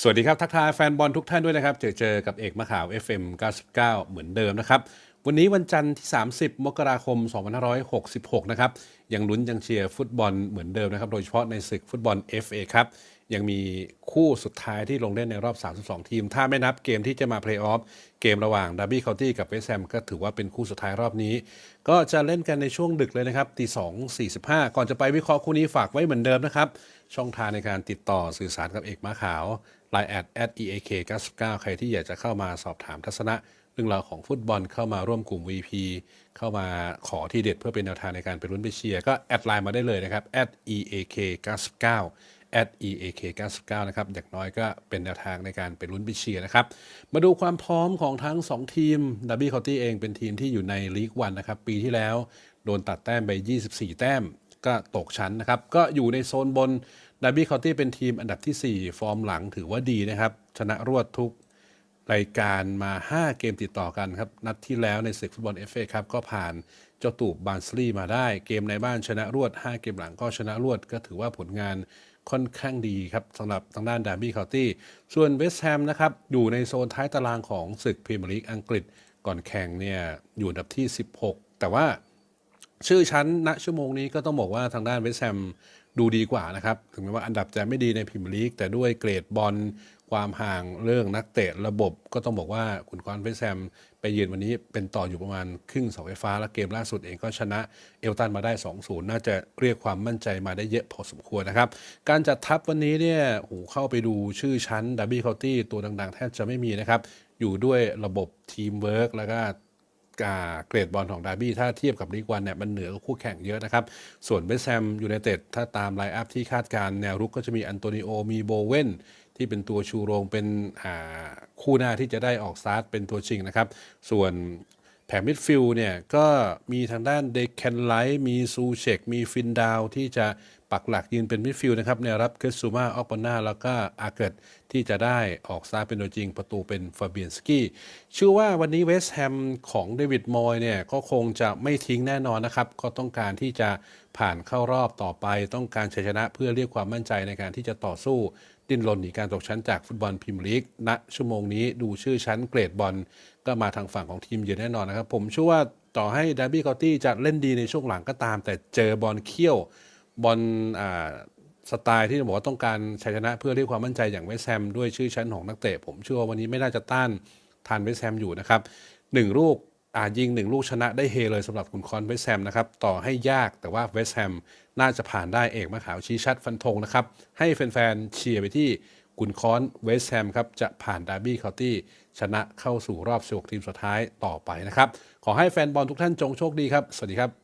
สวัสดีครับ ทักทายแฟนบอลทุกท่านด้วยนะครับ เจอเจอกับเอกมะขาว FM 99 เหมือนเดิมนะครับ วันนี้วันจันทร์ที่ 30 มกราคม 2566 นะครับ ยังลุ้นยังเชียร์ฟุตบอลเหมือนเดิมนะครับ โดยเฉพาะในศึกฟุตบอล FA ครับ ยังมีคู่สุดท้ายที่ลงเล่นในรอบ 32 ทีม ถ้าไม่นับเกมที่จะมาเพลย์ออฟ เกมระหว่างด a r b y County กับเวสแฮมก็ถือว่าเป็นคู่สุดท้ายรอบนี้ ก็จะเล่นกันในช่วงดึกเลยนะครับ ตี2 45 ก่อนจะไปวิเคราะห์คู่นี้ฝากไว้เหมือนเดิมนะครับ ช่องทางในการติดต่อสื่อสารกับเอกมาขาว Line แอด at eak 99 ใครที่อยากจะเข้ามาสอบถามทัศนะ เรื่องราวของฟุตบอลเข้ามาร่วมกลุ่ม VP เข้ามาขอที่เด็ดเพื่อเป็นแนวทางในการไปรุ้นไปเชียร์ก็แอดไลน์มาได้เลยนะครับ at eak 99 at eak 99 นะครับ อย่างน้อยก็เป็นแนวทางในการไปลุ้นไปเชียร์นะครับ มาดูความพร้อมของทั้ง 2 ทีมดับบี้คอตี้เองเป็นทีมที่อยู่ในลีกวันนะครับ ปีที่แล้วโดนตัดแต้มไป 24 แต้มก็ตกชั้นนะครับ ก็อยู่ในโซนบนดับบี้คอตี้เป็นทีมอันดับทีสี่4 ฟอร์มหลังถือว่าดีนะครับ ชนะรวดทุก รายการมา 5 เกมติดต่อกันครับ นัดที่แล้วในศึกฟุตบอลเอฟเอครับก็ผ่านเจ้าตูบบานสลีมาได้ เกมในบ้านชนะรวด 5 เกมหลังก็ชนะรวด ก็ถือว่าผลงานค่อนข้างดีครับสำหรับทางด้านดาร์บี้คาวตี้ส่วนเวสต์แฮมนะครับ อยู่ในโซนท้ายตารางของศึกพรีเมียร์ลีกอังกฤษก่อนแข่งเนี่ยอยู่อันดับที่ 16 แต่ว่าชื่อชั้นณชั่วโมงนี้ก็ต้องบอกว่าทางด้านเวสต์แฮม ดูดีกว่านะครับ ถึงแม้ว่าอันดับจะไม่ดีในพรีเมียร์ลีก แต่ด้วยเกรดบอลความห่างเรื่องนักเตะระบบ ก็ต้องบอกว่าขุนกรเวสต์แฮมไปเยือนวันนี้เป็นต่ออยู่ประมาณครึ่งเสาไฟฟ้า และเกมล่าสุดเองก็ชนะเอลตันมาได้ 2-0 น่าจะเรียกความมั่นใจมาได้เยอะพอสมควรนะครับ การจัดทัพวันนี้เนี่ยโหเข้าไปดูชื่อชั้นดับบี้เคานตี้ตัวดังๆ แทบจะไม่มีนะครับอยู่ด้วยระบบทีมเวิร์กแล้วก็ เกรดบอลของดาร์บี้ถ้าเทียบกับลีกวันเนี่ยมันเหนือคู่แข่งเยอะนะครับ ส่วนเบสแฮมยูไนเต็ดถ้าตามไลน์อัพที่คาดการแนวรุกก็จะมีอันโตนิโอมีโบเวนที่เป็นตัวชูโรงเป็นคู่หน้าที่จะได้ออกสตาร์ทเป็นตัวชิงนะครับ ส่วน แผงมิดฟิลเนี่ยก็มีทางด้านเดคแคนไลท์มีซูเชกมีฟินดาวที่จะปักหลักยืนเป็นมิดฟิลนะครับแนรับเคสซูมาออกปนาแล้วก็อาเกิดที่จะได้ออกสตาร์ทเป็นตัวจริงประตูเป็นฟาเบียนสกี้เชื่อว่าวันนี้เวสต์แฮมของเดวิดมอยเนี่ยก็คงจะไม่ทิ้งแน่นอนนะครับ ก็ต้องการที่จะผ่านเข้ารอบต่อไป ต้องการชัยชนะเพื่อเรียกความมั่นใจในการที่จะต่อสู้ดิ้นรนหนีการตกชั้นจากฟุตบอลพรีเมียร์ลีกณชั่วโมงนี้ดูชื่อชั้นเกรดบอลก็มาทางฝั่งของทีมเยือนแน่นอนนะครับ ผมเชื่อว่าต่อให้ดาร์บี้คอตตี้จะเล่นดีในช่วงหลังก็ตาม แต่เจอบอลเขี้ยวบอลสไตล์ที่บอกว่าต้องการชัยชนะเพื่อเรียกความมั่นใจอย่างเวสแฮมด้วยชื่อชั้นของนักเตะผมเชื่อว่าวันนี้ไม่น่าจะต้านทานเวสแฮมอยู่นะครับหนึ่งลูก อายิงหนึ่งลูกชนะได้เฮเลยสำหรับคุณคอนเวสแฮมนะครับ ต่อให้ยากแต่ว่าเวสแฮมน่าจะผ่านได้เอกมะขาวชี้ชัดฟันธงนะครับ ให้แฟนๆเชียร์ไปที่คุณคอนเวสแฮมครับ จะผ่านดาร์บี้เคาน์ตี้ชนะเข้าสู่รอบ16ทีมสุดท้ายต่อไปนะครับ ขอให้แฟนบอลทุกท่านจงโชคดีครับ สวัสดีครับ